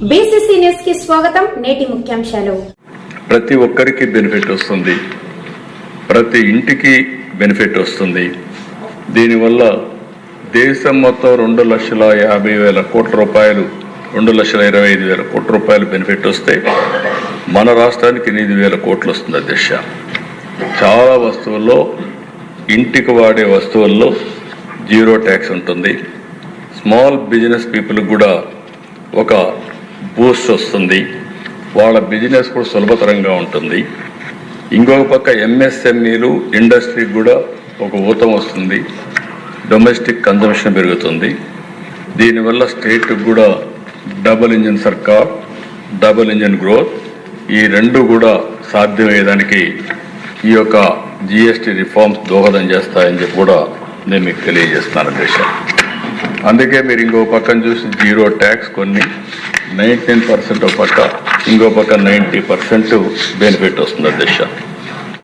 కి స్వాగతం నేటి ముఖ్యాంశాలు. ప్రతి ఒక్కరికి బెనిఫిట్ వస్తుంది. ప్రతి ఇంటికి బెనిఫిట్ వస్తుంది. దీనివల్ల దేశం మొత్తం రెండు లక్షల యాభై వేల కోట్ల రూపాయలు రెండు లక్షల ఇరవై ఐదు వేల కోట్ల రూపాయలు బెనిఫిట్ వస్తే మన రాష్ట్రానికి ఎనిమిది వేల కోట్లు వస్తుంది అధ్యక్ష. చాలా వస్తువుల్లో ఇంటికి వాడే వస్తువుల్లో జీరో ట్యాక్స్ ఉంటుంది. స్మాల్ బిజినెస్ పీపుల్ కూడా ఒక బూస్ట్ వస్తుంది. వాళ్ళ బిజినెస్ కూడా సులభతరంగా ఉంటుంది. ఇంకొక పక్క ఎంఎస్ఎంఈలు ఇండస్ట్రీకి కూడా ఒక ఊతం వస్తుంది. డొమెస్టిక్ కన్జంప్షన్ పెరుగుతుంది. దీనివల్ల స్టేట్కి కూడా డబుల్ ఇంజిన్ సర్కార్ డబుల్ ఇంజిన్ గ్రోత్ ఈ రెండు కూడా సాధ్యమయ్యేదానికి ఈ యొక్క జిఎస్టీ రిఫార్మ్స్ దోహదం చేస్తాయని చెప్పి కూడా నేను మీకు తెలియజేస్తున్నాను దేశం. అందుకే మీరు ఇంకో పక్కన చూసి జీరో ట్యాక్స్ కొన్ని నైన్టీన్ పర్సెంట్ ఒక పక్క ఇంకో పక్క నైంటీ పర్సెంట్ బెనిఫిట్ వస్తుంది అధ్యక్ష.